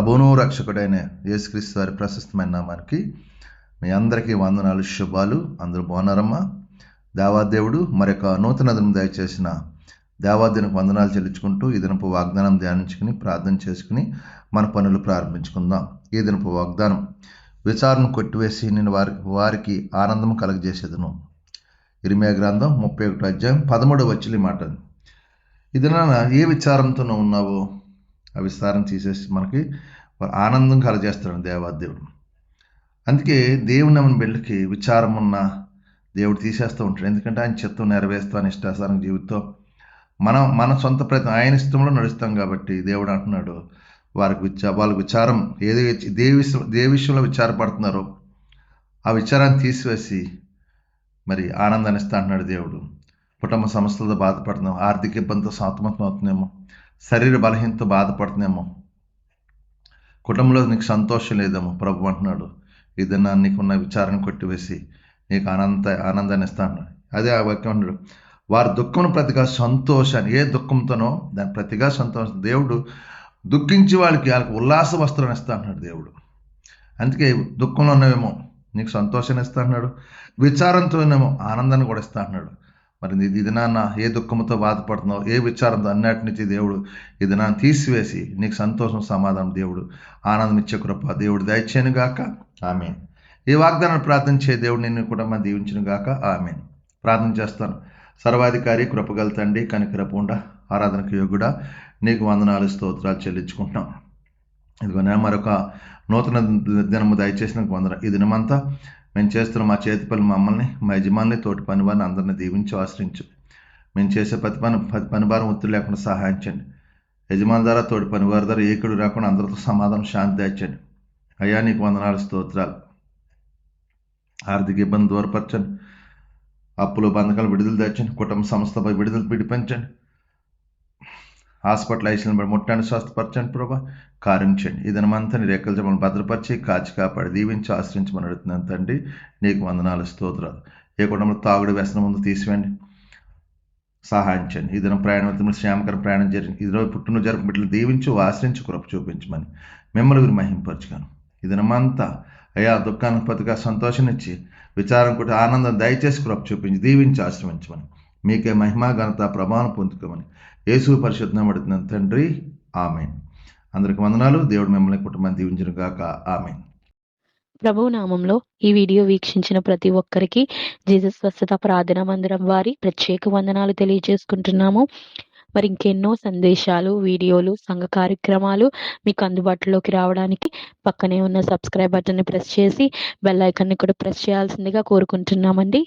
ప్రభును రక్షకుడైన యేసుక్రీస్తు వారి ప్రశస్తమైన నామానికి మీ అందరికీ వందనాలు శుభాలు. అందరూ బాగున్నారమ్మా? దేవాదేవుడు మరొక నూతన దినం దయచేసిన దేవాదేవునికి వందనాలు చెల్లించుకుంటూ ఈ దినపు వాగ్దానం ధ్యానించుకుని ప్రార్థన చేసుకుని మన పనులు ప్రారంభించుకుందాం. ఈ దినపు వాగ్దానం విచారణ కొట్టివేసి నేను వారి వారికి ఆనందం కలగజేసేదను. ఇరిమే గ్రంథం ముప్పై ఒకటి అధ్యాయం పదమూడు వచ్చిన మాట ఇది ఏ విచారంతోనూ ఉన్నావో? ఆ విస్తారం తీసేసి మనకి ఆనందం కలజేస్తాడు దేవాదేవుడు. అందుకే దేవుని మన బిడ్డకి విచారం ఉన్న దేవుడు తీసేస్తూ ఉంటాడు. ఎందుకంటే ఆయన చిత్తం నెరవేరుస్తూ అని ఇష్టాసారం జీవితం మనం మన సొంత ప్రయత్నం ఆయన ఇష్టంలో నడుస్తాం కాబట్టి దేవుడు అంటున్నాడు వారికి విచా వాళ్ళకి విచారం ఏది దేవి విషయం విషయంలో విచారపడుతున్నారో ఆ విచారాన్ని తీసివేసి మరి ఆనందాన్ని ఇస్తా అంటున్నాడు దేవుడు. కుటుంబ సమస్యలతో బాధపడుతున్నాం ఆర్థిక ఇబ్బందితో సాత్మతం అవుతున్నామో శరీర బలహీనతో బాధపడుతుందేమో. కుటుంబంలో నీకు సంతోషం లేదేమో. ప్రభు అంటున్నాడు ఏదన్నా నీకున్న విచారణ కొట్టివేసి నీకు ఆనంద ఆనందాన్ని ఇస్తాను. అదే ఆ వాక్యం అంటాడు వారి దుఃఖం ప్రతిగా సంతోషాన్ని ఏ దుఃఖంతోనో దాని ప్రతిగా సంతోషం. దేవుడు దుఃఖించి వాళ్ళకి వాళ్ళకి ఉల్లాస వస్త్రాన్ని ఇస్తా అంటున్నాడు దేవుడు. అందుకే దుఃఖంలో ఉన్నవేమో నీకు సంతోషాన్ని ఇస్తా విచారంతో విచారంతోనేమో ఆనందాన్ని కూడా ఇస్తా అన్నాడు మరి ఇది నాన్న ఏ దుఃఖంతో బాధపడుతున్నావు ఏ విచారంతో అన్నిటి నుంచి దేవుడు ఇది దినాన్ని తీసివేసి నీకు సంతోషం సమాధానం దేవుడు ఆనందం ఇచ్చే కృప దేవుడు దయచేయను గాక. ఆమె ఈ వాగ్దానాన్ని ప్రార్థించే దేవుడు నిన్ను కూడా మన దీవించను గాక. ఆమె ప్రార్థన చేస్తాను. సర్వాధికారి కృపగల తండ్రి కనికరపుండ ఆరాధనకు యోగుడా నీకు వందనాలు స్తోత్రాలు చెల్లించుకుంటున్నాం. ఇదిగో నేను మరొక నూతన దినము దయచేసిన వందన ఈ దినమంతా మేము చేస్తున్న మా చేతి పనులు మమ్మల్ని మా యజమాని తోటి పని వారిని అందరిని దీవించి ఆశ్రయించు. మేము చేసే ప్రతి పని ప్రతి పని భారం ఒత్తిడి లేకుండా సహాయించండి యజమాని ద్వారా తోటి పని వారి ద్వారా ఏకుడు రాకుండా అందరితో సమాధానం శాంతి దాచండి అయ్యా నీకు వందనాలు స్తోత్రాలు. ఆర్థిక ఇబ్బంది దూరపరచండి. అప్పులు బంధకాలు విడుదల తెచ్చండి కుటుంబ సంస్థపై విడుదల పిడిపించండి. హాస్పిటల్ ఐసీలను బట్టి ముట్టండి స్వస్థపరచండి ప్రభా. కారించండి ఈ దినమంతా నీ రెక్కల జమను భద్రపరిచి కాచి కాపాడి దీవించి ఆశ్రయించమని అడుగుతున్నాను తండ్రి. నీకు వందనాలు స్తోత్రాలు. ఏ కుటుంబంలో తాగుడు వ్యసనం ముందు తీసివేయండి. సహాయించండి ఈ దినం ప్రయాణం శ్యామకర ప్రయాణం జరిగింది ఈరోజు పుట్టిన జరుపు బిడ్డలు దీవించు ఆశ్రయించి కృప చూపించమని మిమ్మల్ని గురి మహింపరచుగాను. ఈ దినమంతా అయ్యా దుఃఖానికి పతిగా సంతోషనిచ్చి విచారం కూడా ఆనందం దయచేసి కృప చూపించి దీవించి ఆశ్రమించమని మీకే మహిమా ఘనత ప్రభావం పొందుకోమని యేసు పరిశుద్ధం తండ్రి ఆమె అందరికి వందనాలు. దేవుడు మిమ్మల్ని కుటుంబాన్ని దీవించను గాక. ఆమె ప్రభు నామంలో ఈ వీడియో వీక్షించిన ప్రతి ఒక్కరికి జీసస్ స్వస్థత ప్రార్థన మందిరం వారి ప్రత్యేక వందనాలు తెలియజేసుకుంటున్నాము. మరి ఇంకెన్నో సందేశాలు వీడియోలు సంఘ కార్యక్రమాలు మీకు అందుబాటులోకి రావడానికి పక్కనే ఉన్న సబ్స్క్రైబ్ బటన్ని ప్రెస్ చేసి బెల్ ఐకాన్ని కూడా ప్రెస్ చేయాల్సిందిగా కోరుకుంటున్నామండి.